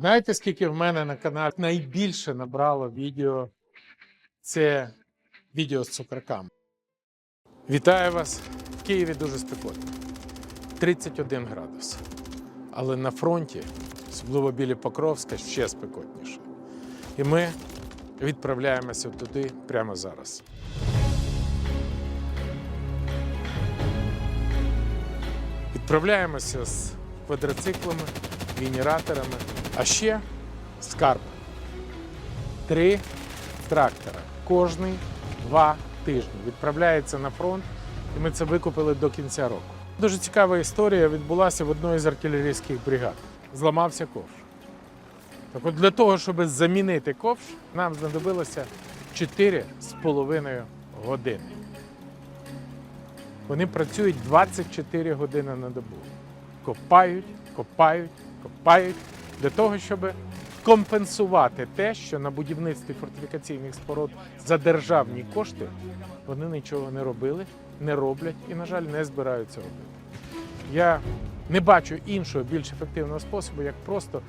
Знаєте, скільки в мене на каналі найбільше набрало відео? Це відео з цукраками. Вітаю вас! В Києві дуже спекотно. 31 градус. Але на фронті, особливо біля Покровська, ще спекотніше. І ми відправляємося туди прямо зараз. Відправляємося з квадроциклами, генераторами, а ще скарб. Три трактора. Кожний два тижні відправляється на фронт, і ми це викупили до кінця року. Дуже цікава історія відбулася в одній з артилерійських бригад. Зламався ковш. Так от для того, щоб замінити ковш, нам знадобилося 4,5 години. Вони працюють 24 години на добу. Копають, копають, копають для того, щоб компенсувати те, що на будівництві фортифікаційних споруд за державні кошти вони нічого не робили, не роблять і, на жаль, не збираються робити. Я не бачу іншого більш ефективного способу, як просто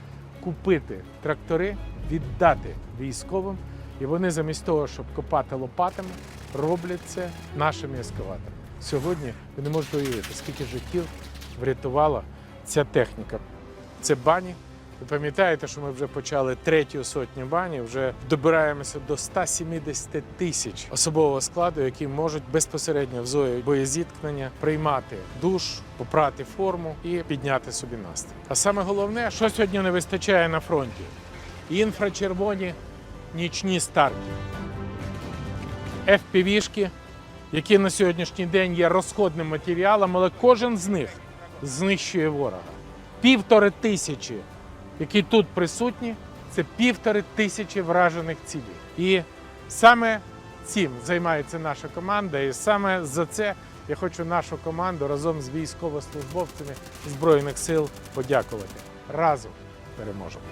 купити трактори, віддати військовим, і вони замість того, щоб копати лопатами, роблять це нашими ескаваторами. Сьогодні ви не можете уявити, скільки життів врятувала ця техніка. Це бані. Ви пам'ятаєте, що ми вже почали третю сотню бані, вже добираємося до 170 тисяч особового складу, які можуть безпосередньо в зої боєзіткнення приймати душ, попрати форму і підняти собі настрій. А саме головне, що сьогодні не вистачає на фронті: інфрачервоні нічні старті, FPV-шки, які на сьогоднішній день є розходним матеріалом, але кожен з них знищує ворога. Півтори тисячі, які тут присутні, це півтори тисячі вражених цілей. І саме цим займається наша команда, і саме за це я хочу нашу команду разом з військовослужбовцями Збройних сил подякувати. Разом переможемо.